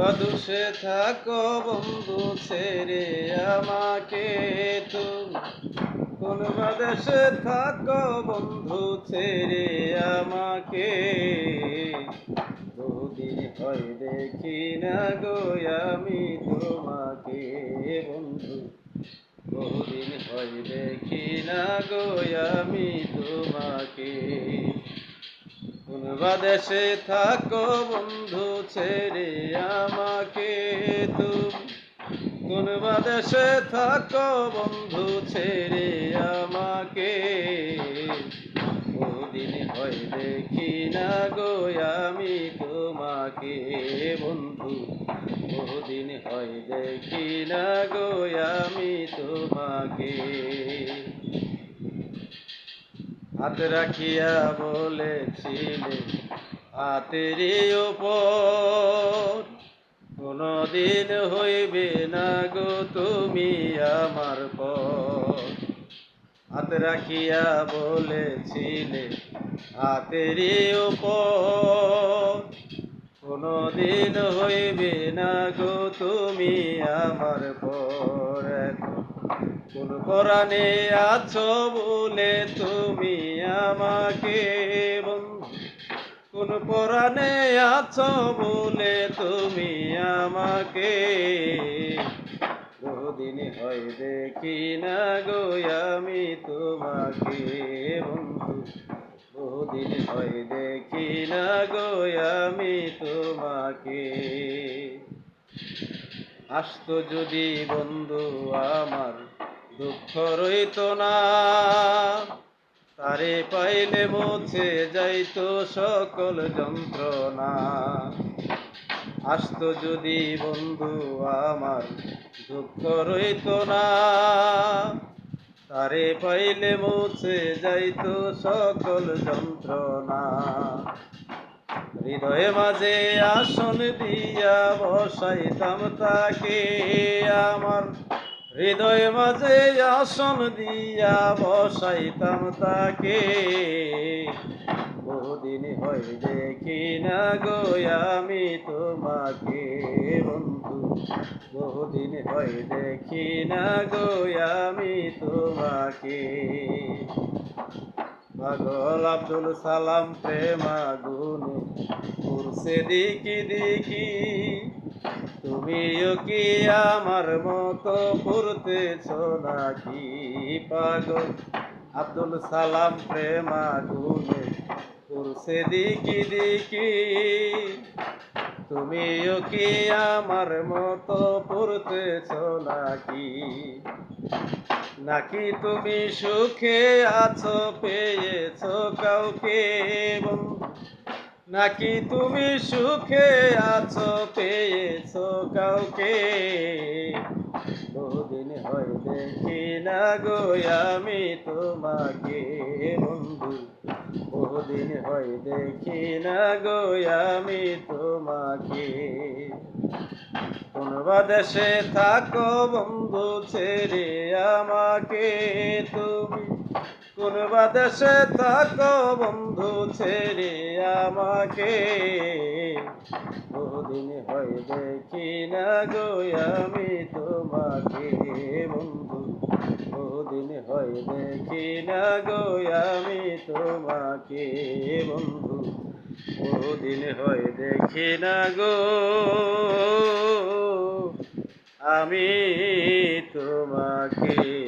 বাদুষে থাকো বন্ধু, ছেড়ে আমাকে তুমি। কোন বাদেশে থাকো বন্ধু, ছেড়ে আমাকে। দুদিন হয় দেখি না গো আমি তোমাকে বন্ধু। বহুদিন হয় দেখি না গো আমি তোমাকে। কোন বাদেশে থাকো বন্ধু, ছেড়ে তুমি কোন বাদেশে থাকো বন্ধু, ছেড়ে আমাকে। বহুদিন হয় দেখি না গো আমি তোমাকে, বন্ধু। বহুদিন হয় দেখি না গো আমি তোমাকে। হাত রাখিয়া বলেছিলে, হাতেরই ওপর কোনদিন হইবে না গো তুমি আমার পর হাত রাখিয়া বলেছিলে, হাতেরই ওপর কোনদিন হইবে না গো তুমি আমার পর। কোন পরাণে আছো বলে তুমি আমাকে পরাণে আছো বলে তুমি আমাকে? বহুদিন হয় দেখি না গো আমি তোমাকে, বন্ধু। বহুদিন হয় দেখি না গো আমি তোমাকে। আসতো যদি বন্ধু আমার, দুঃখ রইত না। তারে পাইলে মুছে যাইতো সকল যন্ত্রণা। আসতো যদি বন্ধু আমার, দুঃখ রইত না। তারে পাইলে মুছে যাইতো সকল যন্ত্রণা। হৃদয়ে মাঝে আসন দিয়া বসাইতাম তাকে আমার। হৃদয় মাঝে আসন দিয়া বসাইতাম তাকে। বহুদিন হয় দেখি না গো আমি তোমাকে বন্ধু। বহুদিন হয় দেখি না গো আমি তোমাকে। পাগল আব্দুল সালাম প্রেমা গুনে করছে দিকি দিকি। তুমিও কি আমার মতো পড়তেছ নাকি পাগল? আব্দুল সালাম প্রেমা গুনে করছে দিকি দিকি। তুমিও কি আমার মতো পড়তেছ নাকি? নাকি তুমি সুখে আছো, পেয়েছ কাউকে? বন্ধু নাকি তুমি সুখে আছো, পেয়েছ কাউকে? বহুদিন হয় দেখি না গো আমি তোমাকে, বন্ধু। বহুদিন হয় দেখি না গো আমি তোমাকে। কোন দেশে থাকো, বন্ধু, ছেড়ে আমাকে তুমি কোন দেশে থাকো বন্ধু, ছেড়ে আমাকে। বহুদিন হয় দেখি না গো আমি তোমাকে, বন্ধু। বহুদিন হয় দেখি না গো আমি তোমাকে, বন্ধু। বহুদিন হয় দেখি না গো আমি তোমাকে।